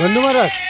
बंधू महाराज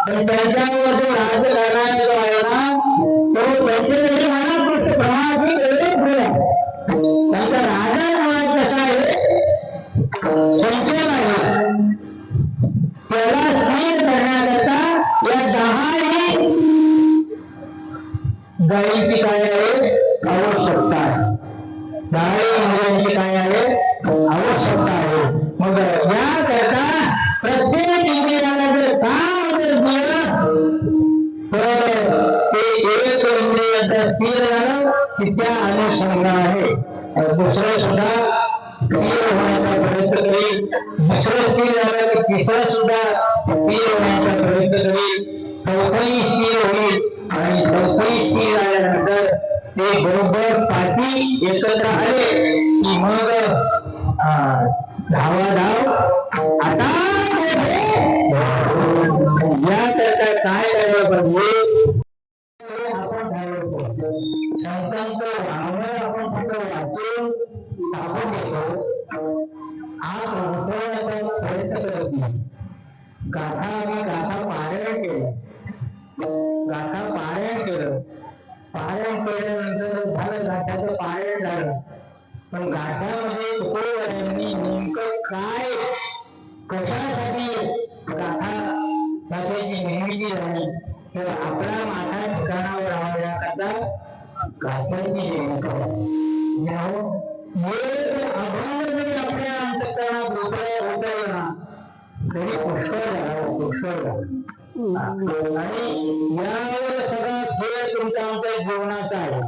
स्वभाव पण त्यांच्यावर जो राजकारणाचा जो आहे ते बरोबर पाठी एकत्र आले की मग धावा धाव. आता झाला आणि यावर सगळा खेळ तुमचा आमच्या जीवनाचा आहे.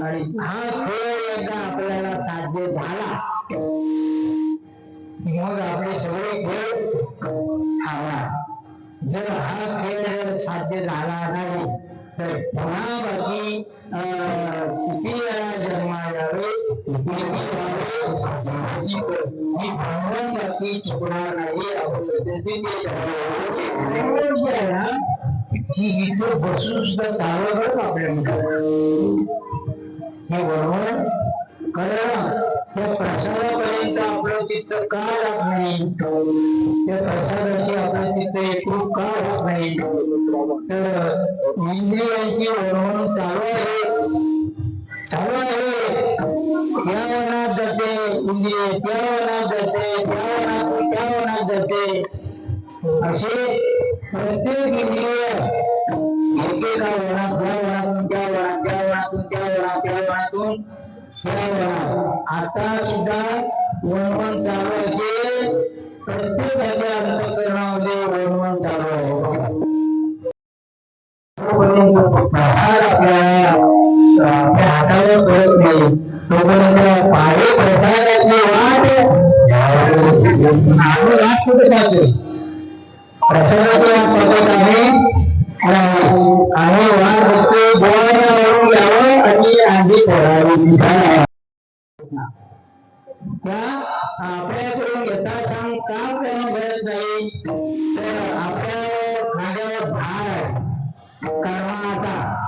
आणि हा खेळ एकदा आपल्याला साध्य झाला मग आपले सगळे खेळ थांबणार. जर हा खेळ जर साध्य झाला नाही तर पुन्हा बाकी किती वेळा जन्मा यावे किती व्हावे ही ही भांडण बाकी चुकणार नाही आपण पद्धती इथं बसून सुद्धा आपल्या हे बरोबर कारण त्या प्रसादापर्यंत आपलं तिथं का राहत नाही त्या प्रसादाची आपलं तिथं एकरूप का राहत नाही तर इंद्रियांची वळवण चालू आहे. चालू या वनात जाते इंद्रिय त्या वनात जाते त्या वनातून त्या वनात जाते असे प्रत्येक इंद्रिय एकेका वनात त्या वनातून त्या वनात त्या वनातून त्या वनात त्या वनातून त्या वनात आता सुद्धा वनवन चालू असेल प्रत्येकाच्या अंतकरणामध्ये वनवन चालू आहे तोपर्यंत आपल्या आपल्या हातावर पडत नाही तोपर्यंत पाहे प्रसादाची वाट आपण वाट कुठे जाते प्रसादाची वाट बघत आहे आणि वाट बघतो गोवाला वरून यावं आणि आधी करावी त्या आपल्याकडून यथासांग काम करणं गरज नाही तर आपल्या खांद्यावर भार आहे कर्माचा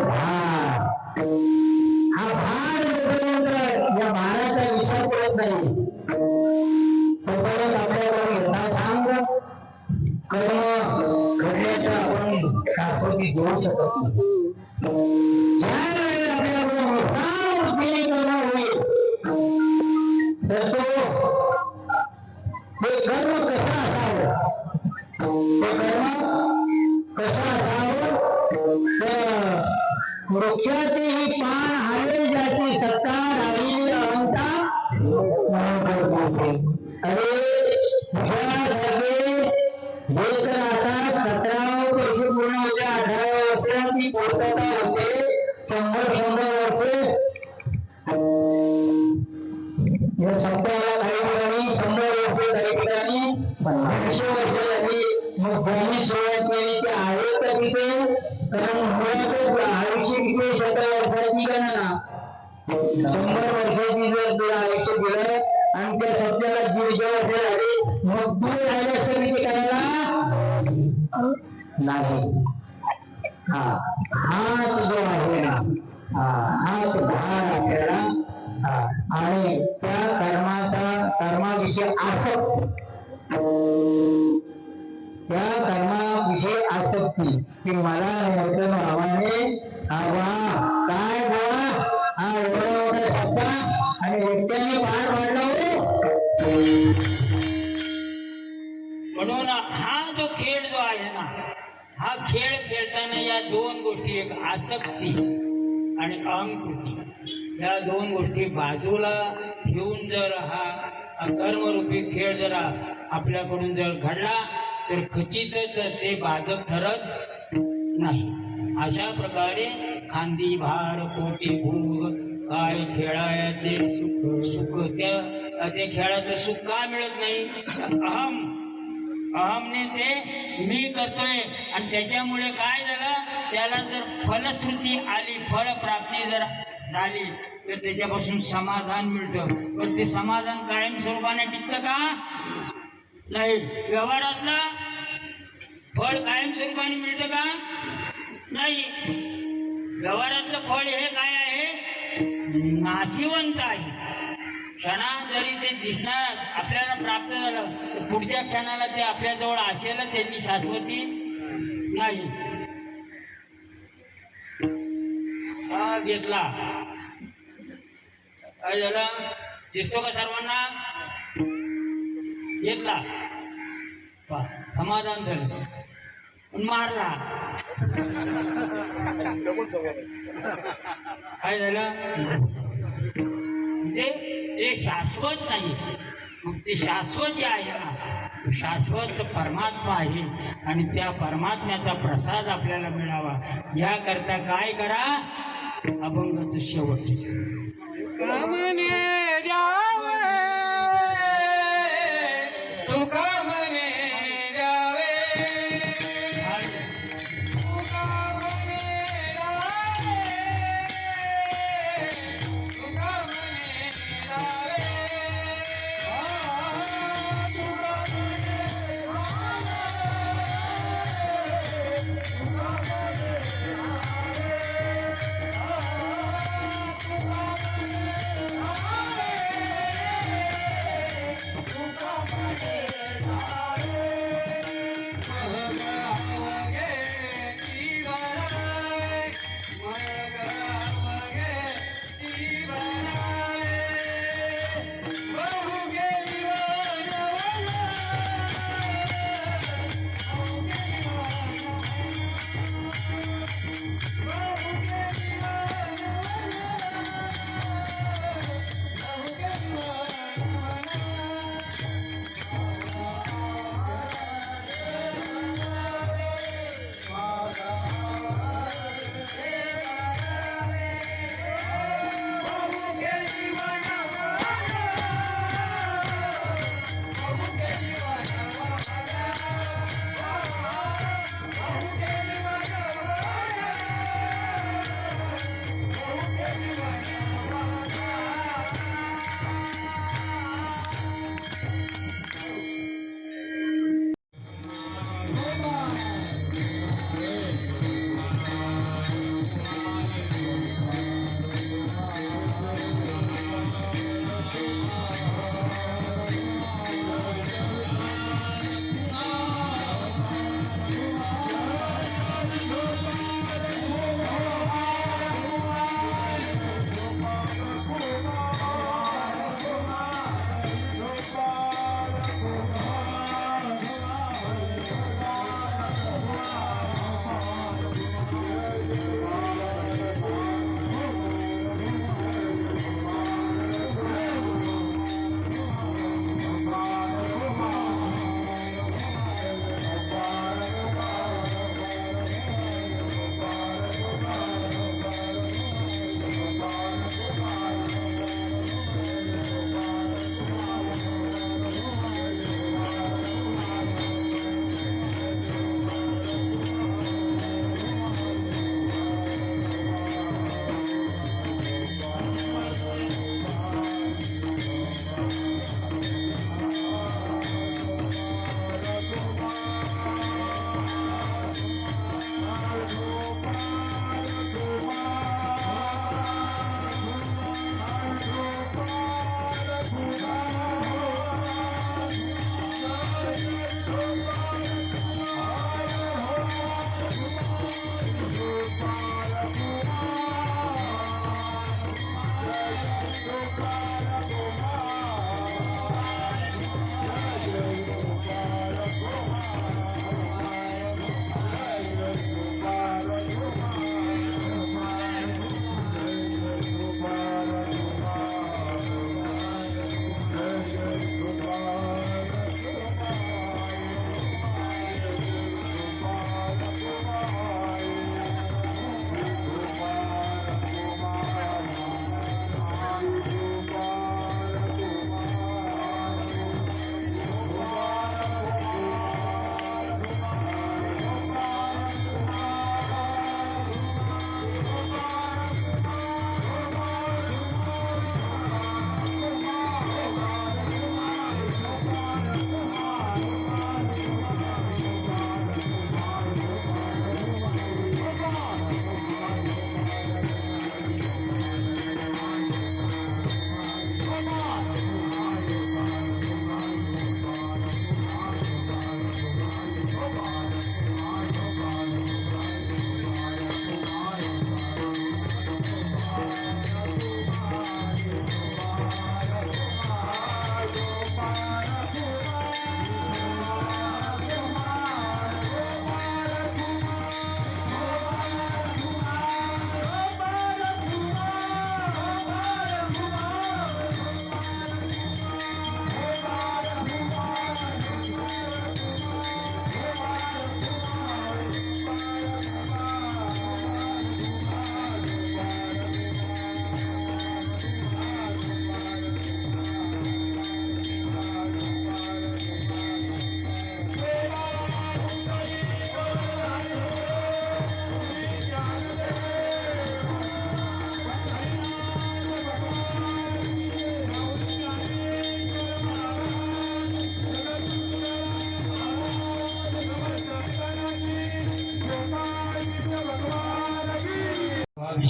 कर्म घडल्याचं आपण शास्त्रती घेऊ शकत नाही. शंभर वर्षाची जर तुला आयुष्य दिलं आणि त्या सप्त्याला दीडशे वर्ष झाली मग तू राहिलं असं किती करायला नाही. जर हा कर्मरूपी खेळ जर आपल्याकडून जर घडला तर खचितच ते बाधक ठरत नाही. अशा प्रकारे खांदी भार पोटी भूग काय खेळायचे सुख त्या ते खेळाचं सुख का मिळत नाही? अहम अहमने ते मी करतोय. आणि त्याच्यामुळे काय झालं? त्याला जर फलश्रुती आली फळप्राप्ती जर झाली तर त्याच्यापासून समाधान मिळतं. पण ते समाधान कायम स्वरूपाने टिकतं का? नाही. व्यवहारातलं फळ कायम स्वरूपाने मिळतं का? नाही. व्यवहारातलं फळ हे काय आहे? नाशिवंत आहे. क्षणा जरी ते दिसणार आपल्याला प्राप्त झालं तर पुढच्या क्षणाला ते आपल्याजवळ असेलच त्याची शाश्वती नाही. हा घेतला. काय झालं? दिसतो का सर्वांना? घेतला. वा समाधान झालं. पण मारला. काय झालं? म्हणजे ते शाश्वत नाही. मग ते शाश्वत जे आहे ना शाश्वत परमात्मा आहे. आणि त्या परमात्म्याचा प्रसाद आपल्याला मिळावा. याकरता काय करा? अभंगाचं शेवटचं कामने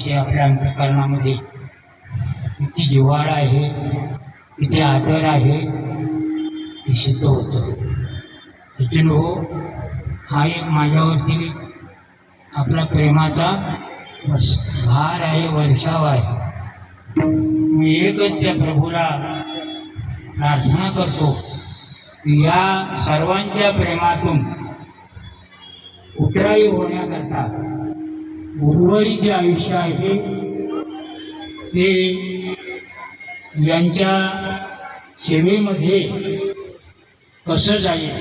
विषय आपल्या अंतकरणामध्ये. किती जिव्हाळा आहे किती आदर आहे हे सिद्ध होतं. सचिन हो हा एक माझ्यावरती आपला प्रेमाचा वर्ष भार आहे वर्षाव आहे. मी एकच त्या प्रभूला प्रार्थना करतो की या सर्वांच्या प्रेमातून उतराई होण्याकरता उर्वरित जे आयुष्य आहे. ते यांच्या सेवेमध्ये कसं जाईल?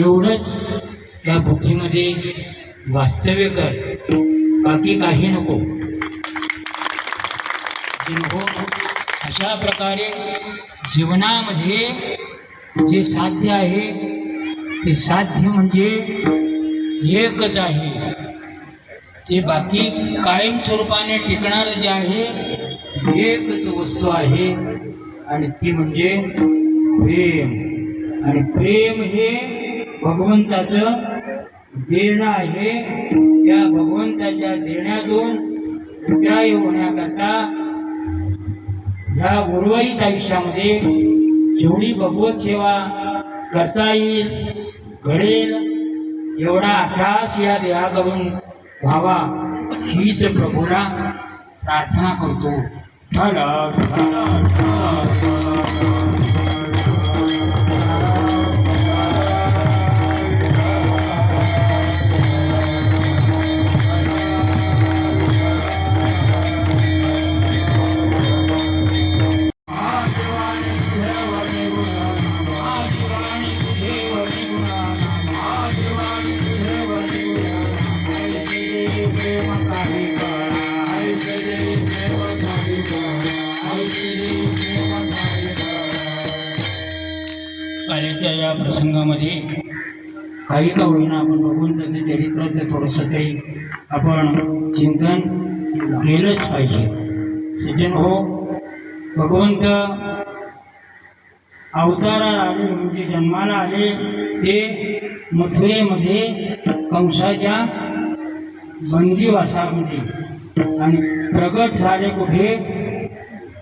एवढंच त्या बुद्धीमध्ये वास्तव्य कर. बाकी काही नको. नको अशा प्रकारे जीवनामध्ये जे साध्य आहे ते साध्य म्हणजे एकच आहे. ते बाकी कायम स्वरूपाने टिकणारं जे आहे एकच वस्तू आहे. आणि ती म्हणजे प्रेम. आणि प्रेम हे भगवंताचं देणं आहे. त्या भगवंताच्या देण्यातून उतराई होण्याकरता ह्या उर्वरित आयुष्यामध्ये जेवढी भगवत सेवा करता येईल घडेल एवढा अठास या देहाकडून व्हावा हीच प्रभूला प्रार्थना करतो. आजच्या या प्रसंगामध्ये काही का होईना आपण भगवंताचं चरित्राचं थोडंसं काही आपण चिंतन केलंच पाहिजे. सज्जन हो भगवंत अवताराला आले म्हणजे जन्माला आले ते मथुरेमध्ये कंसाच्या बंदीवासामध्ये आणि प्रगट झाले कुठे?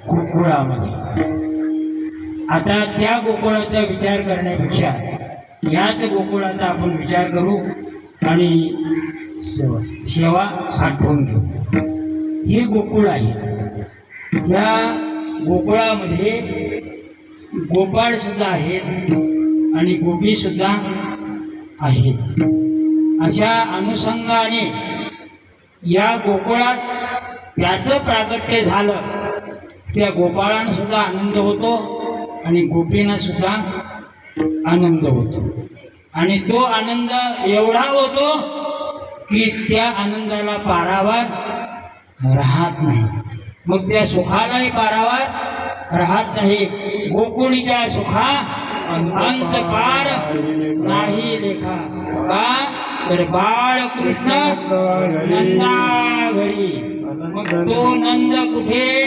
गोकुळामध्ये आता त्या गोकुळाचा विचार करण्यापेक्षा याच गोकुळाचा आपण विचार करू आणि सेवा साठवून घेऊ. हे गोकुळ आहे. या गोकुळामध्ये गोपाळसुद्धा आहेत आणि गोपीसुद्धा आहेत. अशा अनुषंगाने या गोकुळात त्याचं प्रागट्य झालं त्या गोपाळांसुद्धा आनंद होतो. आणि गोपींना सुद्धा आनंद होतो. आणि तो आनंद एवढा होतो की त्या आनंदाला पारावार राहत नाही. मग त्या सुखालाही पारावार राहत नाही. गोकुळीच्या सुखा अंत पार नाही लेखा. का? तर बाळ कृष्ण नंदा घरी मग तो नंद कुठे?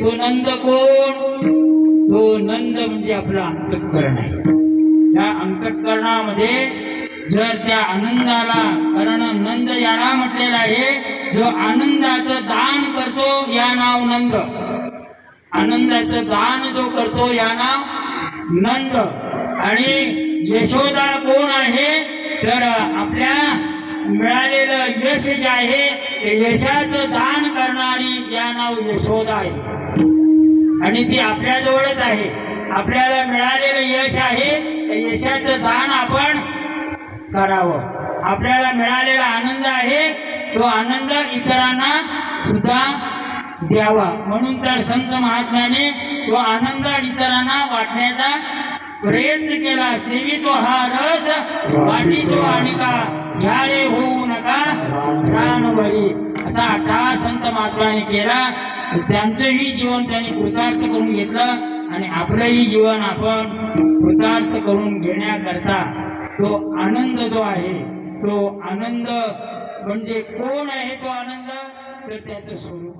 तो नंद कोण? तो नंद म्हणजे आपलं अंतःकरण आहे. त्या अंतःकरणामध्ये जर त्या आनंदाला कारण नंद याला म्हटलेला आहे जो आनंदाचं दान करतो या नाव नंद. आनंदाचं दान जो करतो या नाव नंद. आणि यशोदा कोण आहे? तर आपल्या मिळालेलं यश जे आहे ते यशाचं दान करणारी या नाव यशोदा आहे. आणि ती आपल्याजवळच आहे. आपल्याला मिळालेलं यश आहे त्या यशाचं दान आपण करावं. आपल्याला मिळालेला आनंद आहे तो आनंद इतरांना सुद्धा द्यावा. म्हणून तर संत महात्म्याने तो आनंद इतरांना वाटण्याचा प्रयत्न केला. सेवितो हा रस वाटितो आणि का घ्या रे होऊ नका रानभरी असा अठरा संत महात्म्याने केला. तर त्यांचंही जीवन त्यांनी कृतार्थ करून घेतलं आणि आपलंही जीवन आपण कृतार्थ करून घेण्याकरता तो आनंद जो आहे तो आनंद म्हणजे कोण आहे तो आनंद? तर त्याचं स्वरूप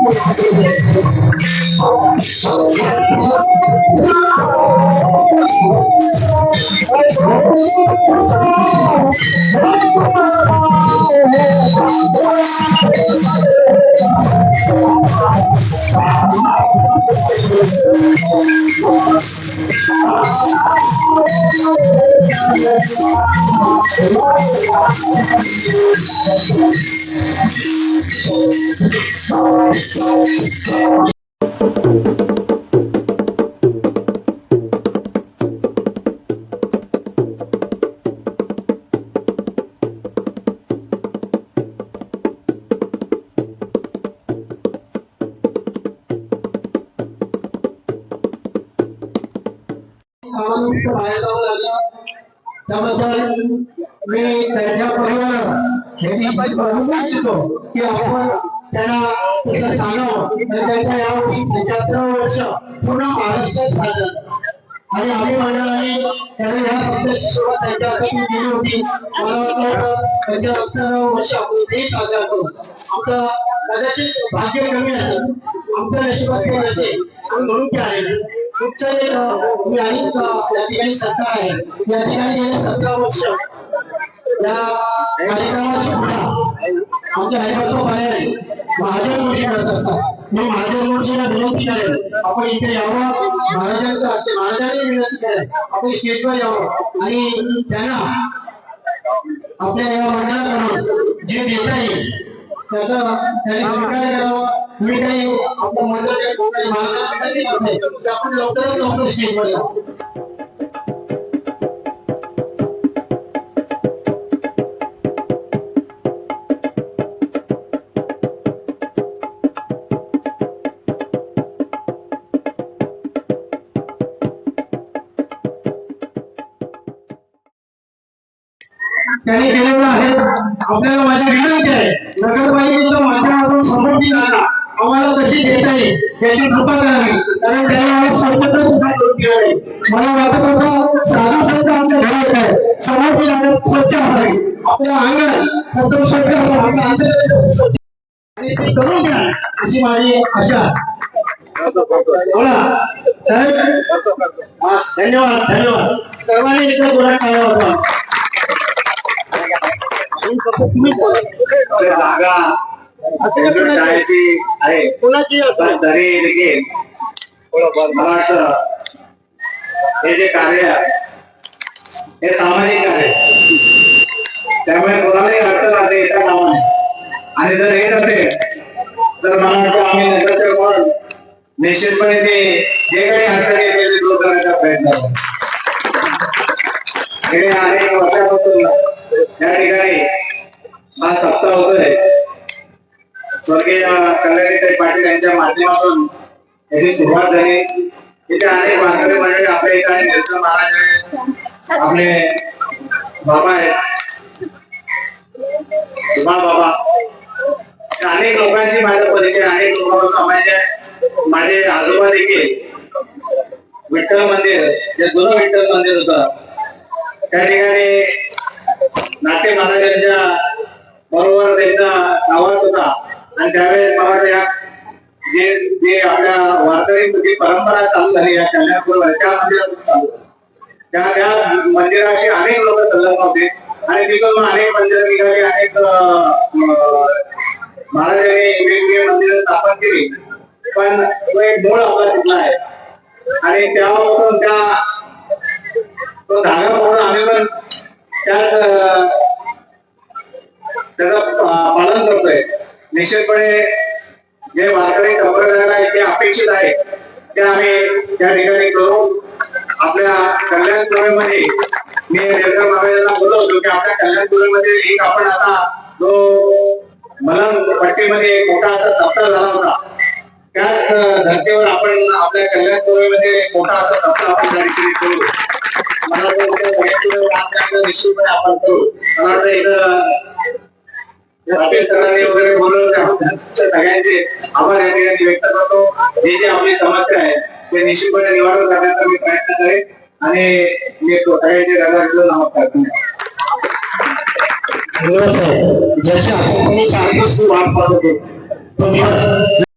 आहे कामानिमित्त Halo, 捞了 त्याबद्दल मी त्यांच्या परिवाराला इच्छितो की आपण त्यांना तसं सांगावं आणि त्यांच्या यावर्षी पंच्याहत्तर वर्ष पूर्ण महाराष्ट्रात झालं. आणि आम्ही मंडळाने त्यांना या शब्दाची सुरुवात त्यांच्या हातातून केली होती. मला वाटलं होतं पंच्याहत्तर वर्ष आपण ते साजरा करू. आमचं कदाचित भाग्य कमी असेल. आमचं नशिबात ते नसेल. आणि म्हणून ते आलेले उच्च एक मी अनेक या ठिकाणी सत्ता आहे. या ठिकाणी गेले सतरा वर्ष. या कार्यक्रमाची पुढा आमच्या हरिभाऊ बाहेर महाजन गोष्टी करत असतात. मी महाजन गोष्टीला विनंती करेन आपण इथे यावं. महाराजांचा महाराजांनी विनंती करेल आपण स्टेजवर यावं. आणि त्यांना आपल्या या मंडळाकडून जे देता येईल त्याचा त्यांनी स्वीकार करावा. मी काही आपल्या मंडळाच्या कोणत्याही महाराजांना करते आपण लवकरात लवकर स्टेजवर यावं त्यांनी केलेलं आहे. आपल्याला माझी विनंती आहे. नगरपालिकेच्या याची कृपा करावी. कारण त्याला स्वच्छता सुद्धा करून ठेवावी मला वाटत होता साधू संत आमच्या घरात आहे समोरची जागा स्वच्छ असावी आपलं अंगण प्रथम स्वच्छ असावं आपलं अंतर आणि ते करून घ्या अशी माझी आशा. बोला. धन्यवाद धन्यवाद. सर्वांनी इकडे बोला टाळा होता जागा. आहे. कोणाची तरी देखील हे जे कार्य आहे हे सामाजिक कार्य आहे. त्यामुळे कोणालाही अडचण आली येत्या कामाने आणि जर येत असेल तर मला वाटतं आम्ही नगरसेवक म्हणून निश्चितपणे ते जे काही अडचणी येतील ते दूर करण्याचा प्रयत्न करू गेल्या अनेक वर्षापासून या ठिकाणी स्वर्गीय कल्याणीताई पाटील यांच्या माध्यमातून याची सुरुवात झाली. इथे अनेक वारकरी मंडळी आपल्या इथे आहे निरंजन महाराज आहे आपले बाबा आहेत. सुभाष बाबा. अनेक लोकांची माझा परिचय अनेक अनेक समाज आहे. माझे आजोबा देखील विठ्ठल मंदिर जे जुनं विठ्ठल मंदिर होतं. त्या ठिकाणी नाट्य महाराजांच्या बरोबर त्यांचा आवाज होता. आणि त्यावेळेस मला त्या जे जे आपल्या वारकरी परंपरा चालू झाली या कल्याणपूर त्या मंदिरातून चालू त्या त्या मंदिराशी अनेक लोक संलग्न होते. आणि तिथून अनेक मंदिर निघाली अनेक महाराजांनी वेगवेगळी मंदिर स्थापन केली. पण तो एक मूळ आपला तिथला आहे. आणि त्यापासून त्या तो धागा म्हणून आम्ही पण त्यात त्याचं पालन करतोय. निश्चितपणे जे वारकरी संप्रदायाला इथे अपेक्षित आहे ते आम्ही त्या ठिकाणी करू आपल्या कल्याणपुरीमध्ये मी रेल्वे महाराजांना बोललो की आपल्या कल्याणपुरीमध्ये एक आपण आता जो मलंग पट्टीमध्ये एक मोठा असा सप्ताह झाला होता. त्याच धर्तीवर आपण आपल्या कल्याणपुरीमध्ये एक मोठा असा सप्ताह आपण त्या ठिकाणी करू. मला वाटतं निश्चितपणे आपण करू. मला वाटतं इथं राकेश वगैरे बोलवलं सगळ्यांचे आभार या ठिकाणी व्यक्त करतो. जे जे आपली समस्या आहे ते निश्चितपणे निवारण करण्याचा मी प्रयत्न करेन आणि मी सगळ्यांचे रजा नमस्कार साहेब ज्याची आपण चार दिवस वाट पाहत होतो